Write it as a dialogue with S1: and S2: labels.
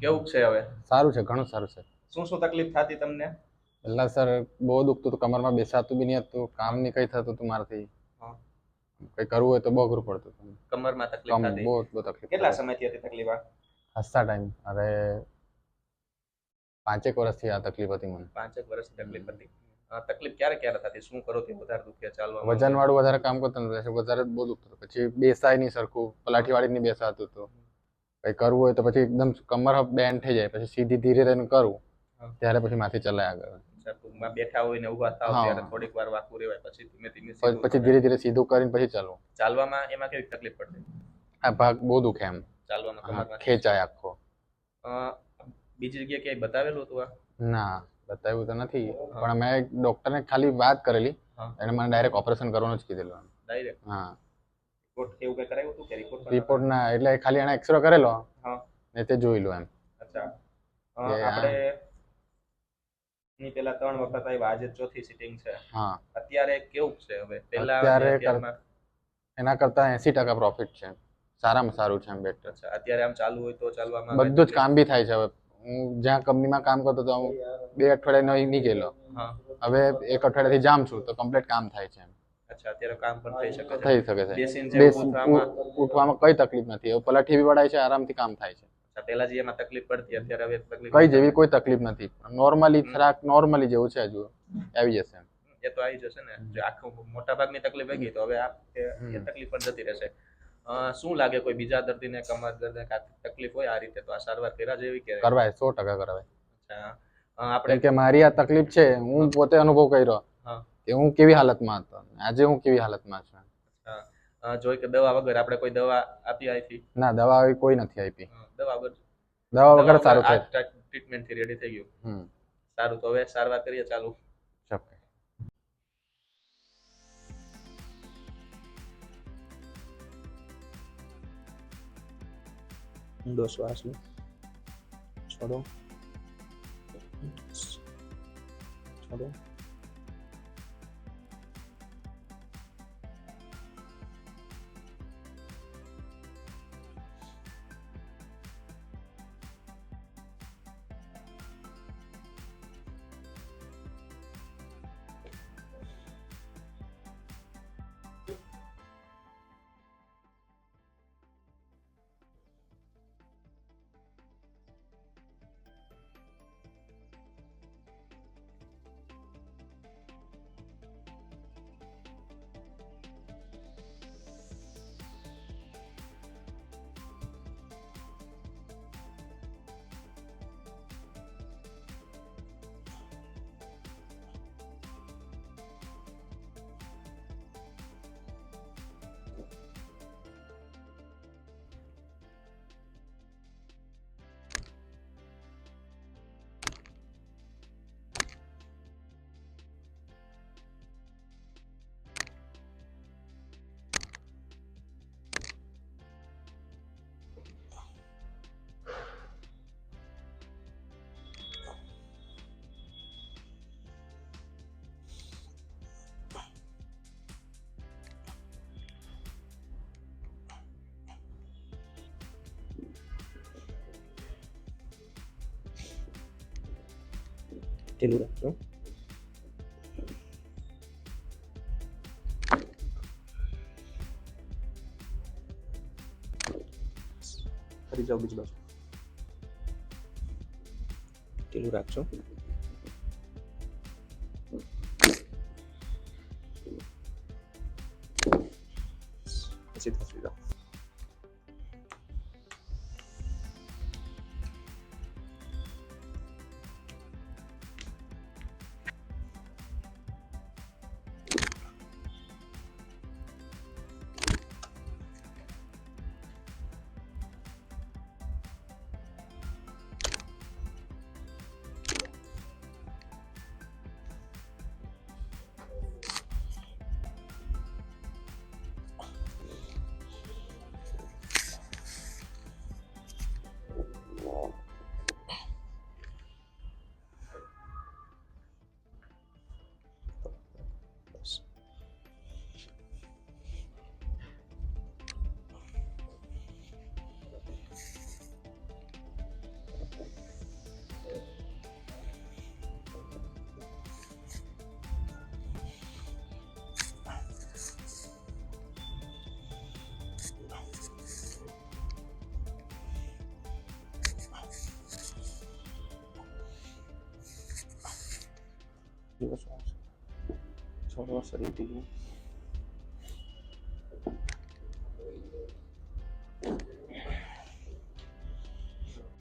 S1: કેવું છે હવે?
S2: સારું છે ઘણું સારું છે.
S1: શું શું તકલીફ થતી તમને?
S2: પહેલા સર બહુ દુખતું હતું કમરમાં બેસાતું બી નહીં હતું કામ નહીં કઈ થતું હતું મારાથી. કઈ કરવું હોય તો બહુ અઘરું પડતું હતું.
S1: કમરમાં તકલીફ થતી?
S2: બહુ બહુ તકલીફ
S1: કેટલા સમયથી હતી તકલીફ આ?
S2: હસતા ટાઈમ અરે પાંચેક વર્ષથી આ તકલીફ હતી મને.
S1: પાંચેક વર્ષ તકલીફ હતી. તકલીફ ક્યારે ક્યારે થતી? શું કરો તે વધારે દુખે ચાલવા
S2: વજન વાળું વધારે કામ કરતું ને વધારે બહુ દુખતું હતું. પછી બેસાય નહીં સરખું પલાઠી વાળી નહીં બેસાતું હતું. કઈ કરવું હોય તો પછી એકદમ કમર બેન્ડ થઈ જાય પછી સીધી ધીરે રહીને
S1: કરવું
S2: ત્યારે પછી માથી ચલાય આગળ.
S1: ટૂંકમાં બેઠા હોય ને ઊભા થાવ. ત્યારે થોડીક વાર વાકું રહેવાય પછી ધીમે ધીમે
S2: પછી. ધીરે ધીરે સીધું કરીને પછી ચાલવું
S1: ચાલવામાં એમાં કેવી તકલીફ પડતી
S2: આ ભાગ બહુ દુખે એમ.
S1: ચાલવામાં
S2: ખેંચાય આખો.
S1: બીજી જગ્યાએ ક્યાંય બતાવેલું હતું આ?
S2: ના બતાવ્યું તો નથી. પણ મેં એક ડોક્ટરને ખાલી વાત કરેલી. એને મને ડાયરેક્ટ ઓપરેશન કરવાનું જ કીધેલું
S1: ડાયરેક્ટ
S2: હા.
S1: રિપોર્ટ એવું કઈ કરાવ્યું હતું કે રિપોર્ટ
S2: રિપોર્ટ ના એટલે ખાલી એને એક્સરે કરેલો.
S1: હા.
S2: ને તે જોઈ લો એમ.
S1: અચ્છા. આપણે ની પેલા ત્રણ વખત આવ્યા આજે ચોથી સિટિંગ છે.
S2: હા.
S1: અત્યારે કેવું છે હવે? પેલા
S2: અત્યારે એના કરતા એસી ટકા પ્રોફિટ છે. સારામાં સારું છે એમ બેટર
S1: છે અત્યારે આમ ચાલુ હોય તો ચાલવામાં
S2: બધું જ કામ બી થાય છે હવે. હું જ્યાં કંપનીમાં કામ કરતો હતો હું બે અઠવાડિયા નહીં નહીં ગયેલો હવે એક અઠવાડિયાથી જામ છું તો કમ્પ્લીટ કામ થાય છે એમ.
S1: અચ્છા અત્યારે કામ પણ થઈ શકે
S2: થઈ શકે છે.
S1: બેસીને ઉઠવામાં
S2: કઈ તકલીફ નથી. હવે પલાઠી વળાય છે આરામથી કામ થાય છે.
S1: પેલા જે એમાં તકલીફ પડતી અત્યારે હવે તકલીફ
S2: કઈ જેવી કોઈ તકલીફ નથી. નોર્મલી થોડાક નોર્મલી જેવું છે હજુ. આવી જશે.
S1: એ તો આવી જશે ને. જે આખું મોટા ભાગની તકલીફ ગઈ તો હવે આ એ- તકલીફ પણ જતી રહેશે. શું લાગે કોઈ બીજા દર્દીને કમર દર્દને તકલીફ હોય આ રીતે તો આ સારવાર કર્યા જેવી કે?
S2: કરવાય સો ટકા કરવાય.
S1: આપણે
S2: કે મારી આ તકલીફ છે હું પોતે અનુભવ કર્યો. કે હું કેવી હાલતમાં હતો? આજે હું કેવી હાલતમાં છું?
S1: જોઈ કે દવા વગર આપણે કોઈ દવા આપી આપી?
S2: ના દવા આવી કોઈ નથી આપી.
S1: દવા વગર?
S2: દવા વગર સારું
S1: થાય. ટ્રીટમેન્ટથી રેડી થઈ ગયું.
S2: હમ.
S1: સારું તો હવે સારવાર કરીએ ચાલુ. ઊંડો શ્વાસ લો. છોડો. છોડો. tenuretto. Rizaw być bez. Tylu raczej. Siete সমস্যা ছ মাস আর